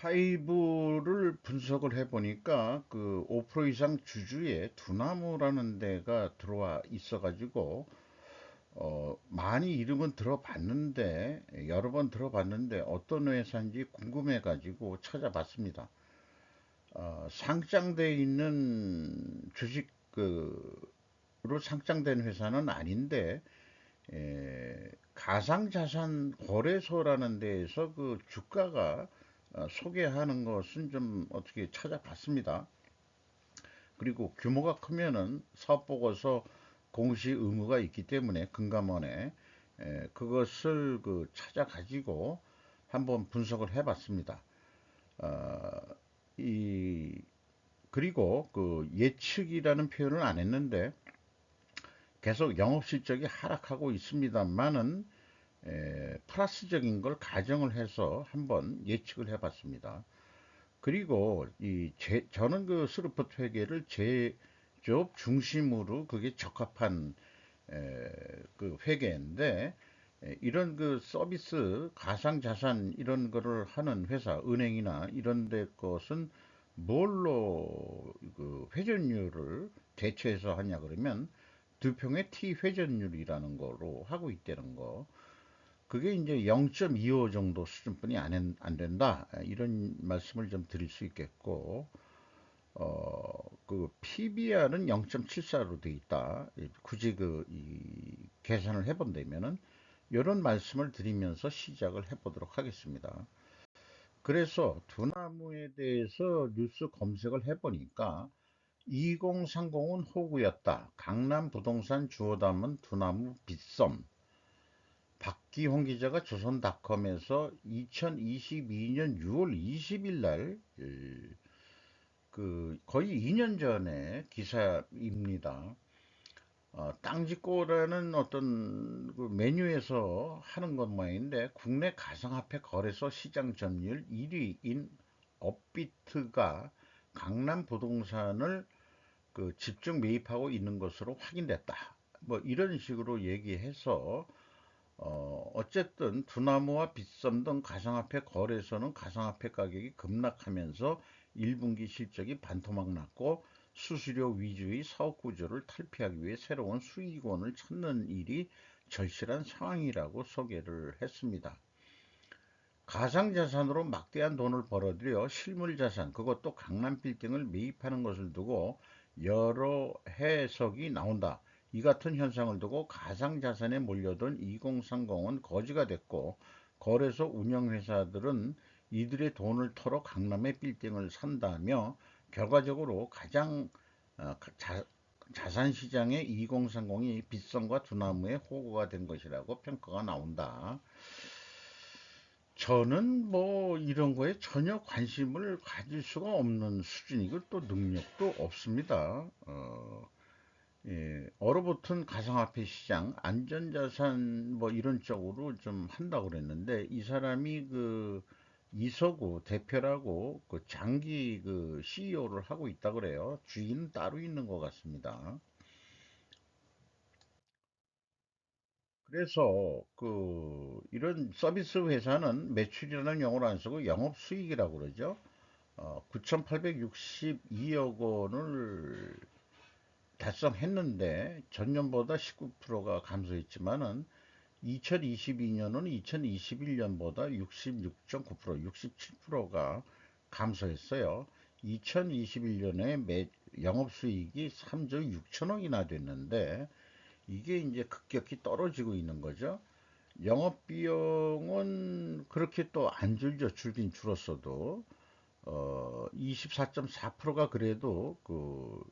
하이브를 분석을 해보니까 그 5% 이상 주주에 두나무라는 데가 들어와 있어가지고 어, 많이 이름은 들어봤는데 여러 번 들어봤는데 어떤 회사인지 궁금해가지고 찾아봤습니다. 어, 상장돼 있는 주식 그로 상장된 회사는 아닌데 에, 가상자산 거래소라는 데에서 그 주가가 어, 소개하는 것은 좀 어떻게 찾아봤습니다. 그리고 규모가 크면은 사업보고서 공시 의무가 있기 때문에 금감원에 에, 그것을 그 찾아 가지고 한번 분석을 해봤습니다. 어, 이 그리고 그 예측이라는 표현을 안 했는데 계속 영업 실적이 하락하고 있습니다만은 플러스적인 걸 가정을 해서 한번 예측을 해봤습니다. 그리고 이 제, 저는 그 스루퍼트 회계를 제조업 중심으로 그게 적합한 에, 그 회계인데 에, 이런 그 서비스 가상 자산 이런 거를 하는 회사 은행이나 이런 데 것은 뭘로 그 회전율을 대체해서 하냐 그러면 두 평의 T 회전율이라는 거로 하고 있다는 거. 그게 이제 0.25 정도 수준뿐이 안, 안 된다. 이런 말씀을 좀 드릴 수 있겠고, 어, 그 PBR은 0.74로 돼 있다. 굳이 그, 이, 계산을 해본다면은, 이런 말씀을 드리면서 시작을 해보도록 하겠습니다. 그래서 두나무에 대해서 뉴스 검색을 해보니까 2030은 호구였다. 강남 부동산 주워 담은 두나무 빗썸. 박기홍 기자가 조선닷컴에서 2022년 6월 20일 날, 그, 거의 2년 전에 기사입니다. 어, 땅짓고라는 어떤 그 메뉴에서 하는 것 모양인데 국내 가상화폐 거래소 시장 점유율 1위인 업비트가 강남 부동산을 그 집중 매입하고 있는 것으로 확인됐다. 뭐 이런 식으로 얘기해서 어, 어쨌든 두나무와 빗썸 등 가상화폐 거래소는 가상화폐 가격이 급락하면서 1분기 실적이 반토막 났고 수수료 위주의 사업 구조를 탈피하기 위해 새로운 수익원을 찾는 일이 절실한 상황이라고 소개를 했습니다. 가상자산으로 막대한 돈을 벌어들여 실물자산, 그것도 강남 빌딩을 매입하는 것을 두고 여러 해석이 나온다. 이 같은 현상을 두고 가상자산에 몰려든 2030은 거지가 됐고 거래소 운영회사들은 이들의 돈을 털어 강남의 빌딩을 산다며 결과적으로 가장 어, 자, 자산시장의 2030이 빗성과 두나무의 호구가 된 것이라고 평가가 나온다. 저는 뭐 이런 거에 전혀 관심을 가질 수가 없는 수준이고 또 능력도 없습니다. 어, 예, 얼어붙은 가상화폐 시장, 안전자산 뭐 이런 쪽으로 좀 한다고 그랬는데 이 사람이 그 이서구 대표라고 그 장기 그 CEO를 하고 있다 그래요. 주인은 따로 있는 것 같습니다. 그래서 그 이런 서비스 회사는 매출이라는 용어를 안 쓰고 영업 수익이라고 그러죠. 어, 9,862억 원을 달성했는데 전년보다 19%가 감소했지만은 2022년은 2021년보다 66.9% 67%가 감소했어요. 2021년에 매, 영업수익이 3조 6천억이나 됐는데 이게 이제 급격히 떨어지고 있는 거죠. 영업비용은 그렇게 또 안 줄죠. 줄긴 줄었어도 어, 24.4%가 그래도 그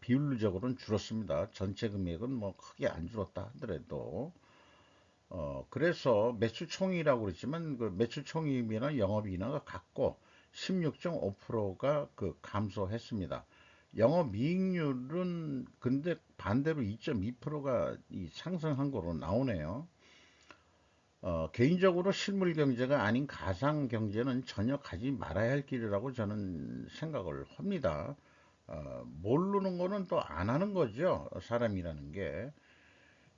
비율적으로는 줄었습니다. 전체 금액은 뭐 크게 안 줄었다 하더라도 어, 그래서 매출 총이라고 그랬지만 그 매출 총이나 영업이익가 같고 16.5%가 그 감소했습니다. 영업이익률은 근데 반대로 2.2%가 상승한 거로 나오네요. 어, 개인적으로 실물 경제가 아닌 가상 경제는 전혀 가지 말아야 할 길이라고 저는 생각을 합니다. 어, 모르는 거는 또 안 하는 거죠. 사람이라는 게.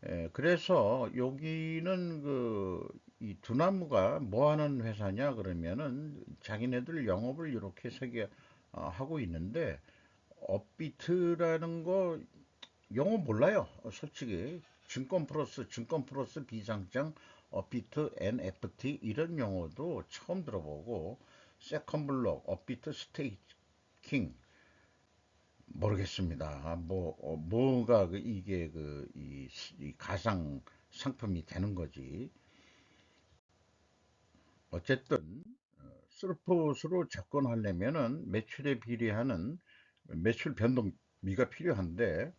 에, 그래서 여기는 그 이 두나무가 뭐 하는 회사냐 그러면은 자기네들 영업을 이렇게 세계 어, 하고 있는데 업비트라는 거 영어 몰라요. 어, 솔직히 증권 플러스 증권 플러스 비상장 업비트 NFT 이런 용어도 처음 들어보고 세컨블록 업비트 스테이킹 모르겠습니다. 뭐 어, 뭐가 그 이게 그이 이 가상 상품이 되는 거지. 어쨌든 스루폿으로 접근하려면은 매출에 비례하는 매출 변동비가 필요한데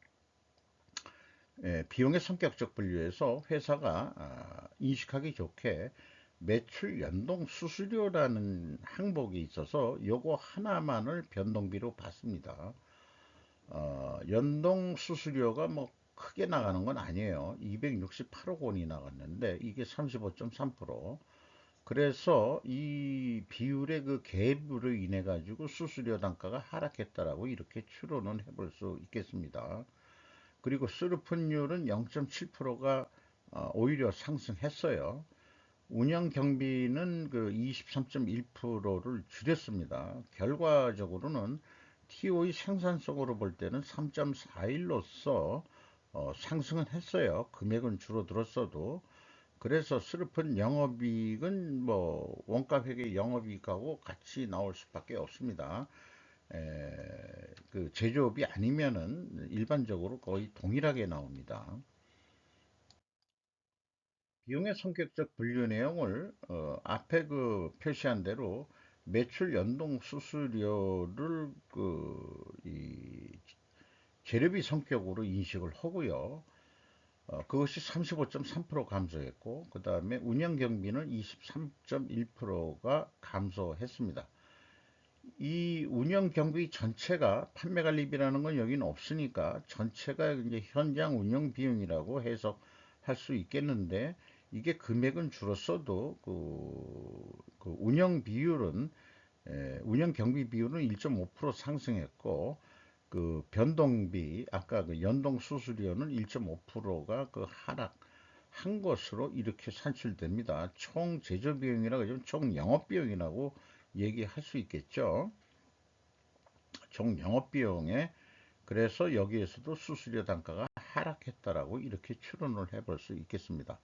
예, 비용의 성격적 분류에서 회사가 아, 인식하기 좋게 매출 연동 수수료라는 항목이 있어서 요거 하나만을 변동비로 받습니다. 어, 연동 수수료가 뭐 크게 나가는 건 아니에요. 268억 원이 나갔는데 이게 35.3% 그래서 이 비율의 그 갭으로 인해 가지고 수수료 단가가 하락했다라고 이렇게 추론은 해볼 수 있겠습니다. 그리고 수르픈율은 0.7%가 어, 오히려 상승했어요. 운영 경비는 그 23.1%를 줄였습니다. 결과적으로는 TO의 생산성으로 볼 때는 3.41로서 어, 상승은 했어요. 금액은 줄어들었어도. 그래서 슬픈 영업이익은 뭐 원가 회계 영업이익하고 같이 나올 수밖에 없습니다. 에, 그 제조업이 아니면은 일반적으로 거의 동일하게 나옵니다. 비용의 성격적 분류 내용을 어, 앞에 그 표시한 대로 매출 연동 수수료를 그 이 재료비 성격으로 인식을 하고요. 어, 그것이 35.3% 감소했고 그 다음에 운영 경비는 23.1%가 감소했습니다. 이 운영 경비 전체가 판매 관리비라는 건 여기는 없으니까 전체가 이제 현장 운영 비용이라고 해석할 수 있겠는데 이게 금액은 줄었어도 그, 그 운영 비율은 에, 운영 경비 비율은 1.5% 상승했고 그 변동비 아까 그 연동 수수료는 1.5%가 그 하락한 것으로 이렇게 산출됩니다. 총 제조 비용이라고 총 영업 비용이라고 얘기할 수 있겠죠. 총 영업 비용에 그래서 여기에서도 수수료 단가가 하락했다라고 이렇게 추론을 해볼 수 있겠습니다.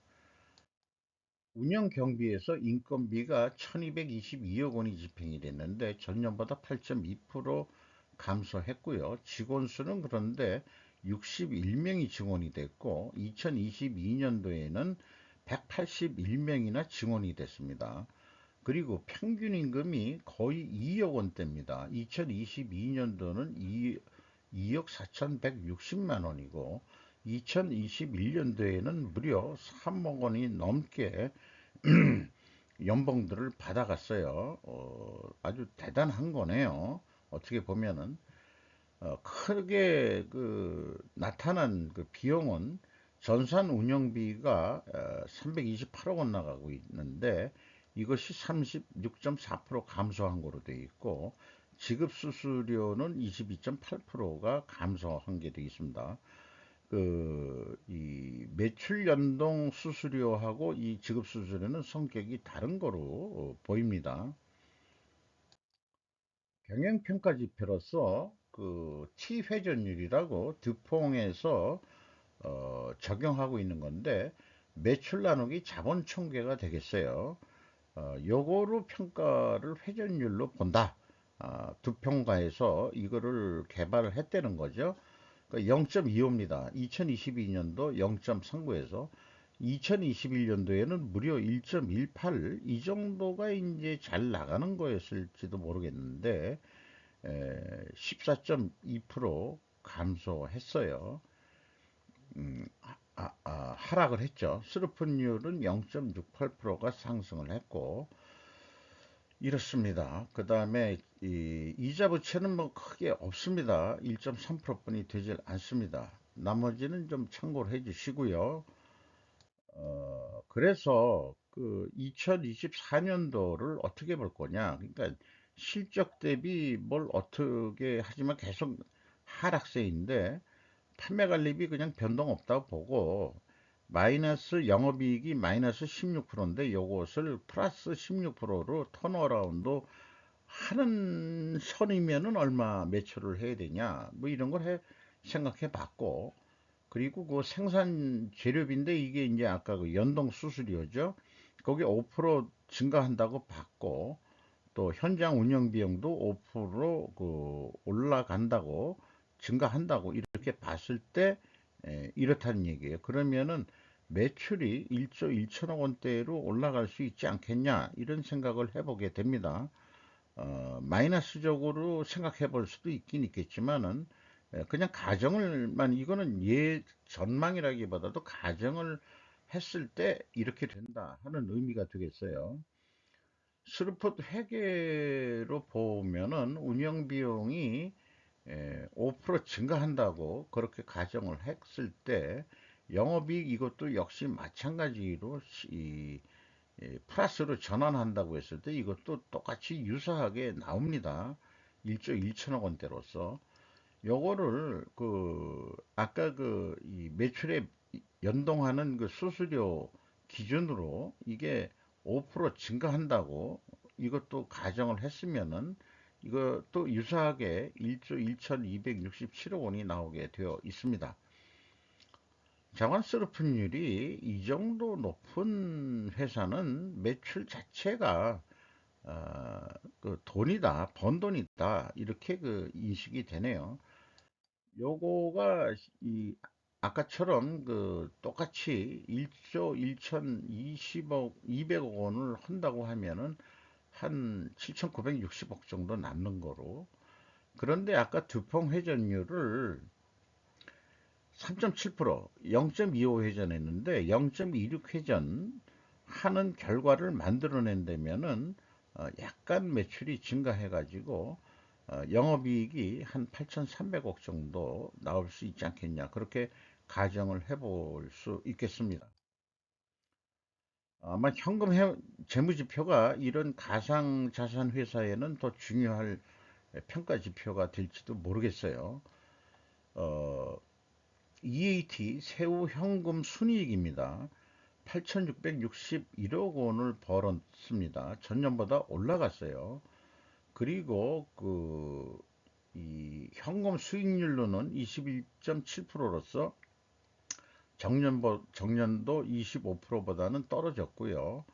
운영 경비에서 인건비가 1222억 원이 집행이 됐는데 전년보다 8.2% 감소했고요. 직원 수는 그런데 61명이 증원이 됐고 2022년도에는 181명이나 증원이 됐습니다. 그리고 평균 임금이 거의 2억 원대입니다. 2022년도는 2, 2억 4,160만 원이고 2021년도에는 무려 3억 원이 넘게 연봉들을 받아갔어요. 어, 아주 대단한 거네요. 어떻게 보면은 어, 크게 그 나타난 그 비용은 전산 운영비가 어, 328억 원 나가고 있는데 이것이 36.4% 감소한 거로 되어 있고 지급 수수료는 22.8%가 감소한 게 되어 있습니다. 그, 이 매출 연동 수수료하고 이 지급 수수료는 성격이 다른 거로 어, 보입니다. 경영평가 지표로서 그 T회전율이라고 드퐁에서 어, 적용하고 있는 건데 매출 나누기 자본 총계가 되겠어요. 어, 요거로 평가를 회전율로 본다. 아, 두 평가에서 이거를 개발을 했다는 거죠. 그러니까 0.25입니다. 2022년도 0.39에서 2021년도에는 무려 1.18 이 정도가 이제 잘 나가는 거였을지도 모르겠는데 14.2% 감소했어요. 음, 아, 아, 하락을 했죠. 스루픈율은 0.68%가 상승을 했고 이렇습니다. 그 다음에 이자 부채는 뭐 크게 없습니다. 1.3%뿐이 되질 않습니다. 나머지는 좀 참고를 해 주시고요. 어, 그래서 그 2024년도를 어떻게 볼 거냐. 그러니까 실적 대비 뭘 어떻게 하지만 계속 하락세인데 판매 관리비 그냥 변동 없다고 보고 마이너스 영업이익이 마이너스 16%인데 요것을 플러스 16%로 턴어라운드 하는 선이면은 얼마 매출을 해야 되냐? 뭐 이런 걸 해, 생각해 봤고. 그리고 그 생산 재료비인데 이게 이제 아까 그 연동 수수료죠. 거기 5% 증가한다고 봤고 또 현장 운영 비용도 5%그 올라간다고 증가한다고 이렇게 봤을 때 에, 이렇다는 얘기예요. 그러면은 매출이 1조 1천억 원대로 올라갈 수 있지 않겠냐 이런 생각을 해보게 됩니다. 어, 마이너스적으로 생각해 볼 수도 있긴 있겠지만은 그냥 가정을만 이거는 예 전망이라기보다도 가정을 했을 때 이렇게 된다 하는 의미가 되겠어요. 스루풋 회계로 보면은 운영 비용이 5% 증가한다고 그렇게 가정을 했을 때 영업이익 이것도 역시 마찬가지로 이 플러스로 전환한다고 했을 때 이것도 똑같이 유사하게 나옵니다. 1조 1천억 원대로서 요거를 그 아까 그 이 매출에 연동하는 그 수수료 기준으로 이게 5% 증가한다고 이것도 가정을 했으면은 이것도 유사하게 1조 1267억 원이 나오게 되어 있습니다. 자관 스루프율이 이 정도 높은 회사는 매출 자체가 어, 그 돈이다, 번 돈이다 이렇게 그 인식이 되네요. 요거가 이 아까처럼 그 똑같이 1조 1020억 200억 원을 한다고 하면은 한 7,960억 정도 남는 거로 그런데 아까 두펑 회전율을 3.7% 0.25 회전했는데 0.26 회전 하는 결과를 만들어낸다면은 어 약간 매출이 증가해 가지고 어 영업이익이 한 8,300억 정도 나올 수 있지 않겠냐 그렇게 가정을 해볼 수 있겠습니다. 아마 현금 재무지표가 이런 가상자산 회사에는 더 중요할 평가 지표가 될지도 모르겠어요. 어, EAT 세후 현금 순이익입니다. 8,661억 원을 벌었습니다. 전년보다 올라갔어요. 그리고 그, 이 현금 수익률로는 21.7%로서 정년보, 정년도 25%보다는 떨어졌고요.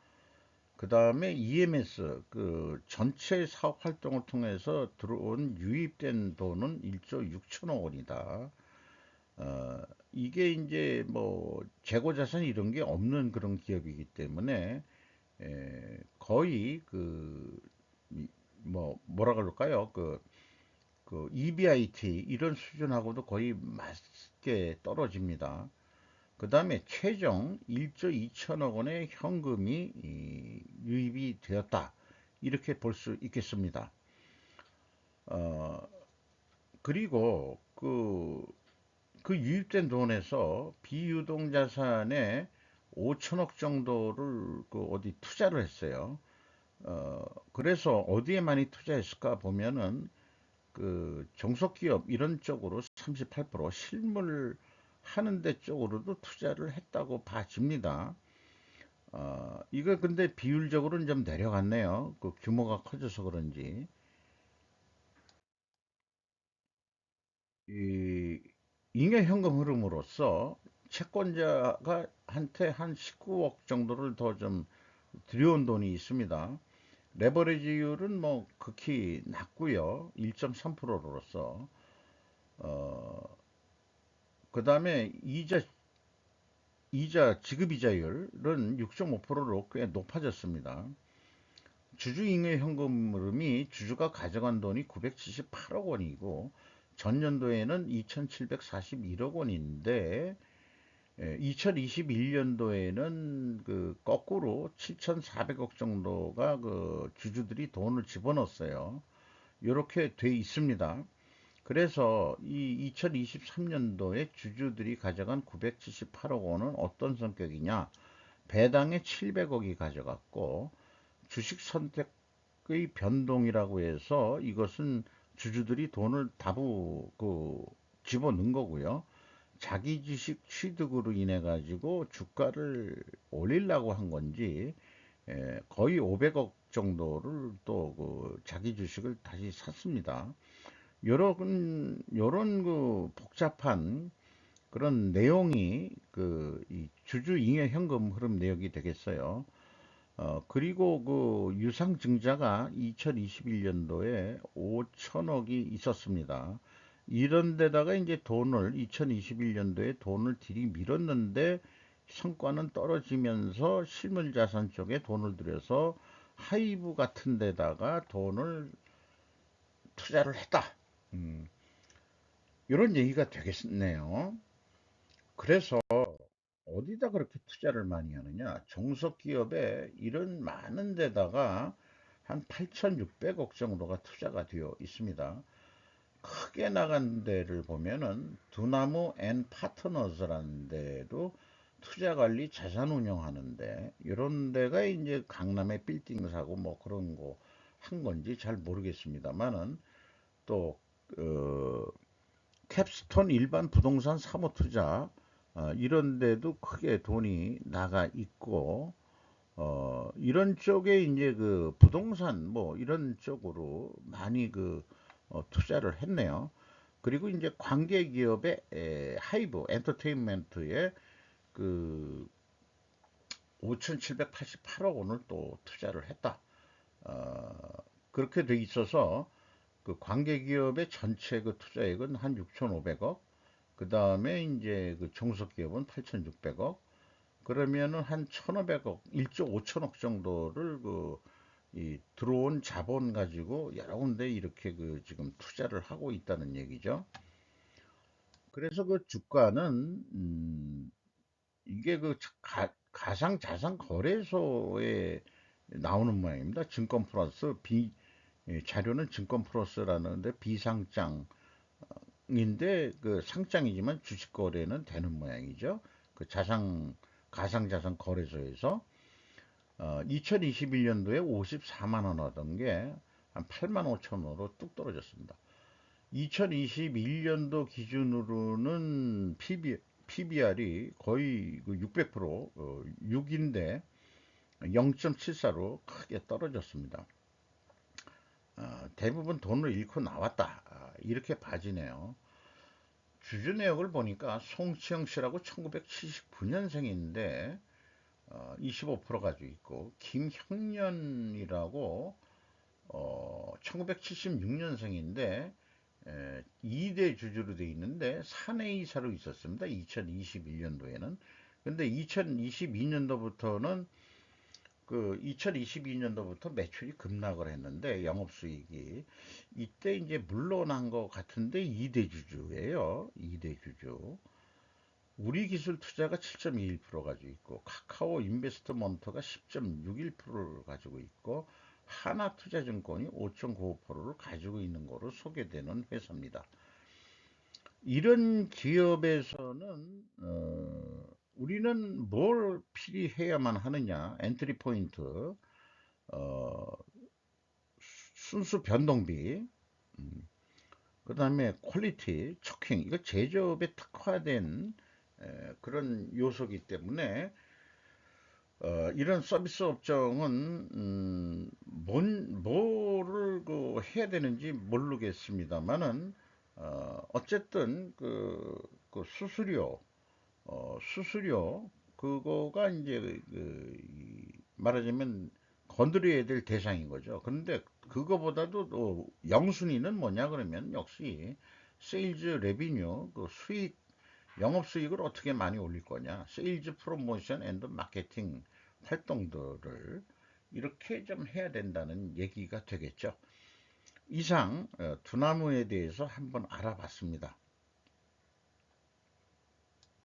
그 다음에 EMS, 그 전체 사업 활동을 통해서 들어온 유입된 돈은 1조 6천억 원이다. 어, 이게 이제 뭐 재고 자산 이런 게 없는 그런 기업이기 때문에 에, 거의 그 뭐 뭐라 그럴까요? 그, 그 EBIT 이런 수준하고도 거의 맞게 떨어집니다. 그 다음에 최종 1조 2천억 원의 현금이 유입이 되었다. 이렇게 볼 수 있겠습니다. 어, 그리고 그, 그 유입된 돈에서 비유동 자산에 5천억 정도를 그 어디 투자를 했어요. 어, 그래서 어디에 많이 투자했을까 보면은 그 종속기업 이런 쪽으로 38% 실물 하는 데 쪽으로도 투자를 했다고 봐집니다. 어, 이거 근데 비율적으로는 좀 내려갔네요. 그 규모가 커져서 그런지. 이 잉여 현금 흐름으로서 채권자가 한테 한 19억 정도를 더 좀 들여온 돈이 있습니다. 레버리지율은 뭐 극히 낮고요. 1.3%로서 어, 그 다음에 이자, 이자 지급이자율은 6.5%로 꽤 높아졌습니다. 주주잉여 현금 흐름이 주주가 가져간 돈이 978억 원이고 전년도에는 2741억 원인데 2021년도에는 그 거꾸로 7,400억 정도가 그 주주들이 돈을 집어넣었어요. 이렇게 돼 있습니다. 그래서 이 2023년도에 주주들이 가져간 978억 원은 어떤 성격이냐? 배당에 700억이 가져갔고 주식 선택의 변동이라고 해서 이것은 주주들이 돈을 다부 그 집어넣은 거고요. 자기 주식 취득으로 인해 가지고 주가를 올리려고 한 건지 예, 거의 500억 정도를 또 그 자기 주식을 다시 샀습니다. 요런 요런 그 복잡한 그런 내용이 그이 주주 잉여 현금 흐름 내역이 되겠어요. 어, 그리고 그 유상 증자가 2021년도에 5천억이 있었습니다. 이런 데다가 이제 돈을 2021년도에 돈을 들이밀었는데 성과는 떨어지면서 실물 자산 쪽에 돈을 들여서 하이브 같은 데다가 돈을 투자를 했다. 음, 이런 얘기가 되겠네요. 그래서 어디다 그렇게 투자를 많이 하느냐? 종속기업에 이런 많은 데다가 한 8,600억 정도가 투자가 되어 있습니다. 크게 나간 데를 보면은 두나무 앤 파트너즈라는 데도 투자 관리 자산 운영하는데 이런 데가 이제 강남의 빌딩 사고 뭐 그런 거 한 건지 잘 모르겠습니다만은 또 어, 캡스톤 일반 부동산 사모 투자 어, 이런 데도 크게 돈이 나가 있고 어, 이런 쪽에 이제 그 부동산 뭐 이런 쪽으로 많이 그 어, 투자를 했네요. 그리고 이제 관계 기업의 에, 하이브 엔터테인먼트에 그 5,788억 원을 또 투자를 했다. 어, 그렇게 돼 있어서 그 관계 기업의 전체 그 투자액은 한 6,500억, 그 다음에 이제 그 종속기업은 8,600억, 그러면은 한 1,500억, 1조 5천억 정도를 그, 이 들어온 자본 가지고 여러 군데 이렇게 그 지금 투자를 하고 있다는 얘기죠. 그래서 그 주가는, 음, 이게 그 가, 가상 자산 거래소에 나오는 모양입니다. 증권 플러스 비, 예, 자료는 증권 플러스라는데 비상장 인데 그 상장이지만 주식 거래는 되는 모양이죠. 그 자산 가상자산 거래소에서 어, 2021년도에 54만 원 하던 게 한 8만 5천 원으로 뚝 떨어졌습니다. 2021년도 기준으로는 PB, PBR이 거의 그600% 어, 6인데 0.74로 크게 떨어졌습니다. 어, 대부분 돈을 잃고 나왔다. 아, 이렇게 봐지네요. 주주 내역을 보니까 송치영 씨라고 1979년생인데 어, 25% 가지고 있고 김형년이라고 어, 1976년생인데 에, 2대 주주로 돼 있는데 사내이사로 있었습니다. 2021년도에는. 근데 2022년도부터는 그 2022년도부터 매출이 급락을 했는데 영업수익이 이때 이제 물러난 것 같은데 2대 주주예요. 2대 주주. 우리 기술 투자가 7.21% 가지고 있고 카카오 인베스트먼트가 10.61%를 가지고 있고 하나투자증권이 5.95%를 가지고 있는 거로 소개되는 회사입니다. 이런 기업에서는 어, 우리는 뭘 필요해야만 하느냐? 엔트리 포인트 어, 순수 변동비 음, 그 다음에 퀄리티 초킹 이거 제조업에 특화된 에, 그런 요소기 때문에 어, 이런 서비스 업종은 음, 뭔, 뭐를 그 해야 되는지 모르겠습니다만은 어, 어쨌든 그, 그 수수료 어, 수수료 그거가 이제 그, 그 말하자면 건드려야 될 대상인 거죠. 그런데 그거보다도 또 영순위는 뭐냐 그러면 역시 세일즈 레비뉴 그 수익 영업 수익을 어떻게 많이 올릴 거냐 세일즈 프로모션 앤드 마케팅 활동들을 이렇게 좀 해야 된다는 얘기가 되겠죠. 이상 어, 두나무에 대해서 한번 알아봤습니다.